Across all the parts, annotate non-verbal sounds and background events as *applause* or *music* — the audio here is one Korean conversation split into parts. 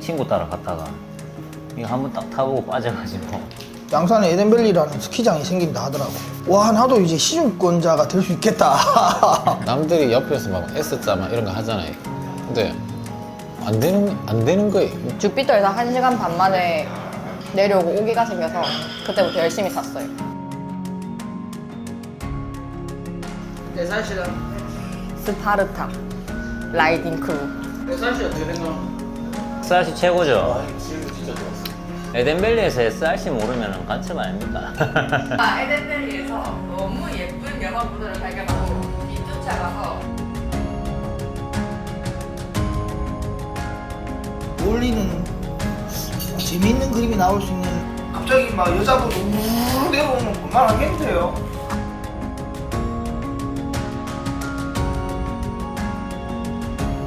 친구 따라 갔다가 이거 한번 딱 타보고 빠져가지고 양산에 에덴밸리라는 스키장이 생긴다 하더라고. 와 나도 이제 시중권자가 될 수 있겠다. *laughs* 남들이 옆에서 막 S자 막 이런 거 하잖아요. 근데 안 되는 안 되는 거예요. 주피터에서 1시간 반 만에 내려오고 오기가 생겨서 그때부터 열심히 탔어요. 네 사실은 스파르타 라이딩 크루. 네 사실 어떻게? SRC 최고죠 에덴밸리에서 SRC 모르면 간첩 아닙니까? 에덴벨리에서 너무 예쁜 여성분들을 발견하고 뒤쫓아가서 어울리는 재미있는 그림이 나올 수 있는 갑자기 막 여자분 우르르 내려오면 그만하겠는데요.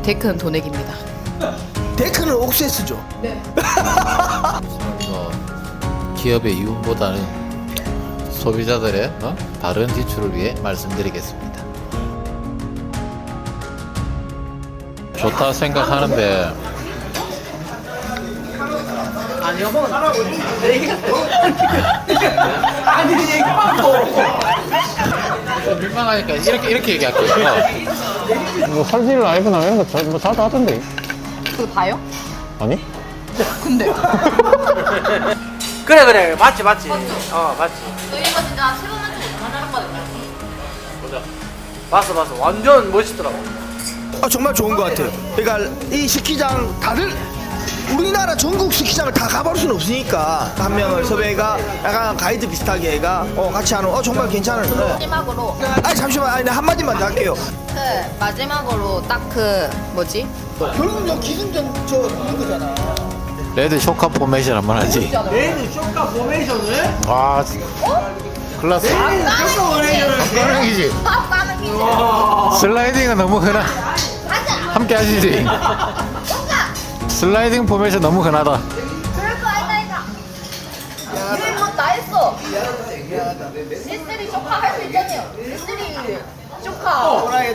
데크는 도넥입니다. 데크는 옥세스죠. 이거 *laughs* 기업의 이윤보다는 소비자들의 어? 바른 지출을 위해 말씀드리겠습니다. 좋다 생각하는데 아니 여보는 *laughs* 아니 얘기만 좀 민망하니까 이렇게 이렇게 얘기할게요. 뭐 설질 라이브나 이런 거뭐 자주 하던데. 그거 다요? 아니? 근데 그래 그래 맞지 맞지 어 맞지 저 이거 진짜 새로운 한테 만나봤거든요. 봤어 봤어 완전 멋있더라고 아, 정말 좋은 것 같아요. 그러니까 이 스키장 다들 우리나라 전국 스키장을 다 가볼 수는 없으니까 한 명을 섭외가 약간 가이드 비슷하게 해가 어, 같이 하는 어 정말 괜찮은. 네. 마지막으로 아니 잠시만 아니 한 마디만 더 할게요. 그 마지막으로 딱 그 뭐지? 결국 저 기승전 저 있는 거잖아. 레드 쇼카 포메이션 한 번 하지. 레이드 쇼카 포메이션을 와, 클라스. 깜짝이지. 밥 가는 기준. 슬라이딩은 너무 흔하. 함께 하시지. 슬라이딩 포메이션 너무 흔하다. 그럴 거 아니다 이가. 뭐다 했어. 미스테리 쇼카 할수 있잖아요. 미스테리 쇼카.